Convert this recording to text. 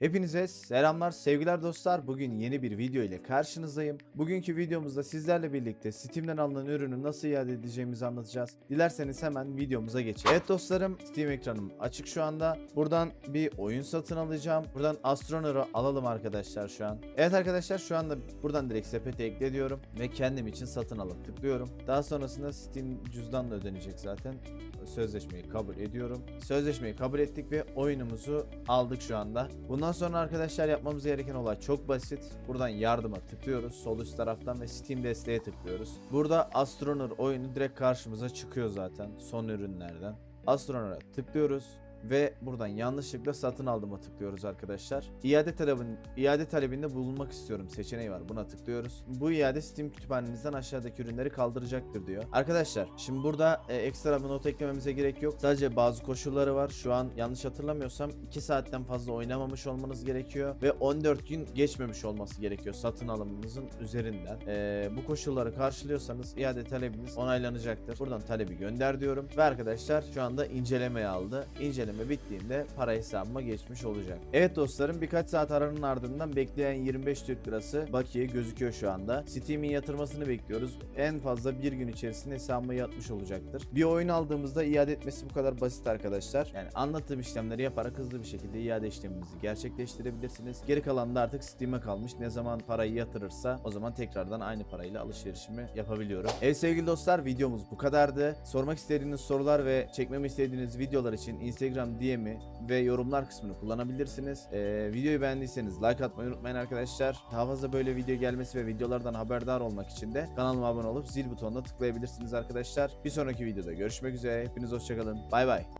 Hepinize selamlar, sevgiler dostlar. Bugün yeni bir video ile karşınızdayım. Bugünkü videomuzda sizlerle birlikte Steam'den alınan ürünü nasıl iade edeceğimizi anlatacağız. Dilerseniz hemen videomuza geçelim. Evet dostlarım, Steam ekranım açık şu anda. Buradan bir oyun satın alacağım. Buradan Astroner'ı alalım arkadaşlar şu an. Evet arkadaşlar şu anda buradan direkt sepete ekle diyorum ve kendim için satın alıp tıklıyorum. Daha sonrasında Steam cüzdanla ödenecek zaten. Sözleşmeyi kabul ediyorum. Sözleşmeyi kabul ettik ve oyunumuzu aldık şu anda. Bundan sonra arkadaşlar yapmamız gereken olay çok basit. Buradan yardıma tıklıyoruz. Sol üst taraftan ve Steam desteğe tıklıyoruz. Burada Astroner oyunu direkt karşımıza çıkıyor zaten son ürünlerden. Astroner'a tıklıyoruz ve buradan yanlışlıkla satın aldıma tıklıyoruz arkadaşlar. İade talebin iade talebinde bulunmak istiyorum seçeneği var. Buna tıklıyoruz. Bu iade Steam kütüphanenizden aşağıdaki ürünleri kaldıracaktır diyor. Arkadaşlar şimdi burada e, ekstra bir not eklememize gerek yok. Sadece bazı koşulları var. Şu an yanlış hatırlamıyorsam 2 saatten fazla oynamamış olmanız gerekiyor ve 14 gün geçmemiş olması gerekiyor satın alımınızın üzerinden. E, bu koşulları karşılıyorsanız iade talebiniz onaylanacaktır. Buradan talebi gönder diyorum ve arkadaşlar şu anda incelemeye aldı. İnceleme bittiğinde para hesabıma geçmiş olacak. Evet dostlarım birkaç saat aranın ardından bekleyen 25 Türk Lirası bakiye gözüküyor şu anda. Steam'in yatırmasını bekliyoruz. En fazla bir gün içerisinde hesabıma yatmış olacaktır. Bir oyun aldığımızda iade etmesi bu kadar basit arkadaşlar. Yani anlattığım işlemleri yaparak hızlı bir şekilde iade işleminizi gerçekleştirebilirsiniz. Geri kalan da artık Steam'e kalmış. Ne zaman parayı yatırırsa o zaman tekrardan aynı parayla alışverişimi yapabiliyorum. Evet sevgili dostlar videomuz bu kadardı. Sormak istediğiniz sorular ve çekmemi istediğiniz videolar için Instagram DM'i ve yorumlar kısmını kullanabilirsiniz. Ee, videoyu beğendiyseniz like atmayı unutmayın arkadaşlar. Daha fazla böyle video gelmesi ve videolardan haberdar olmak için de kanalıma abone olup zil butonuna tıklayabilirsiniz arkadaşlar. Bir sonraki videoda görüşmek üzere. Hepiniz hoşçakalın. Bay bay.